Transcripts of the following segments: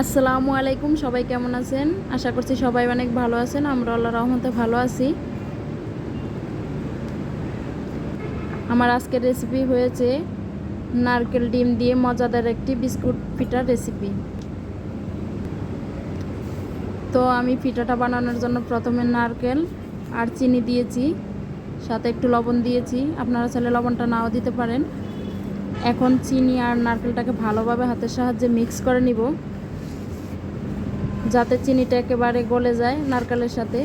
আসসালামু আলাইকুম, সবাই কেমন আছেন? আশা করছি সবাই অনেক ভালো আছেন, আমরা আল্লাহ রহমতে ভালো আছি। আমার আজকের রেসিপি হয়েছে নারকেল ডিম দিয়ে মজাদার একটি বিস্কুট পিঠার রেসিপি তো আমি পিঠাটা বানানোর জন্য প্রথমে নারকেল আর চিনি দিয়েছি, সাথে একটু লবণ দিয়েছি। আপনারা চাইলে লবণটা নাও দিতে পারেন। এখন চিনি আর নারকেলটাকে ভালোভাবে হাতের সাহায্যে মিক্স করে নিব। যাতে চিনিটা একেবারে গলে যায় নারকেলের সাথে।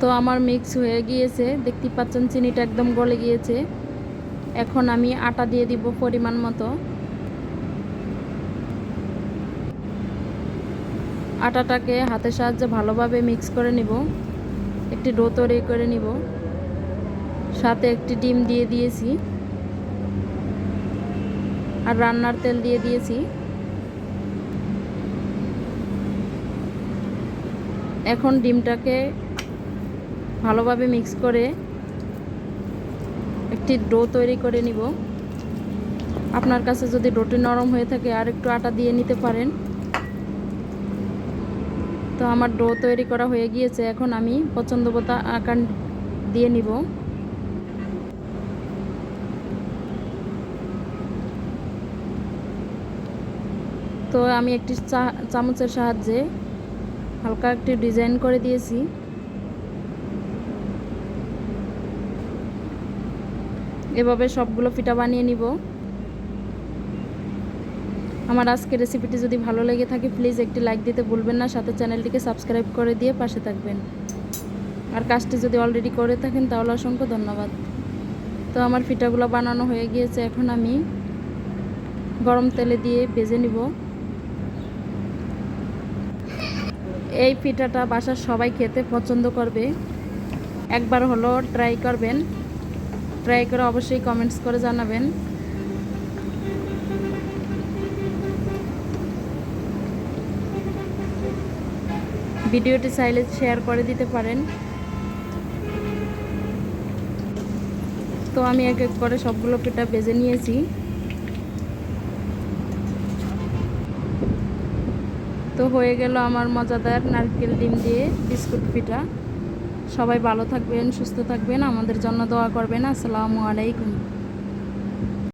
তো আমার মিক্স হয়ে গিয়েছে দেখতে পাচ্ছেন চিনিটা একদম গলে গিয়েছে। এখন আমি আটা দিয়ে দিব পরিমাণ মতো। আটাটাকে হাতের সাহায্যে ভালোভাবে মিক্স করে নিব। একটি ডো তৈরি করে নিব। সাথে একটি ডিম দিয়ে দিয়েছি। আর রান্নার তেল দিয়ে দিয়েছি। এখন ডিমটাকে ভালোভাবে মিক্স করে একটি ডো তৈরি করে নিব। আপনার কাছে যদি ডোটি নরম হয়ে থাকে আর একটু আটা দিয়ে নিতে পারেন। তো আমার ডো তৈরি করা হয়ে গিয়েছে। এখন আমি পছন্দ মতো আকার দিয়ে নিব। তো আমি একটি চা, চামচের সাহায্যে হালকা একটি ডিজাইন করে দিয়েছি। এভাবে সবগুলো পিঠা বানিয়ে নিব। আমার আজকের রেসিপিটি যদি ভালো লেগে থাকে, প্লিজ একটি লাইক দিতে ভুলবেন না। সাথে চ্যানেলটিকে সাবস্ক্রাইব করে দিয়ে পাশে থাকবেন। আর কাজটি যদি অলরেডি করে থাকেন, তাহলে অসংখ্য ধন্যবাদ। তো আমার পিঠাগুলো বানানো হয়ে গিয়েছে। এখন আমি গরম তেলে দিয়ে ভেজে নিব। এই পিঠাটা বাসার সবাই খেতে পছন্দ করবে। একবার হলো ট্রাই করবেন। ট্রাই করে অবশ্যই কমেন্টস করে জানাবেন। ভিডিওটি চাইলে শেয়ার করে দিতে পারেন। তো আমি এক এক করে সবগুলো পিঠা ভেজে নিয়েছি। তো হয়ে গেল আমার মজাদার নারকেল ডিম দিয়ে বিস্কুট পিঠা। সবাই ভালো থাকবেন, সুস্থ থাকবেন, আমাদের জন্য দোয়া করবেন। আসসালামু আলাইকুম।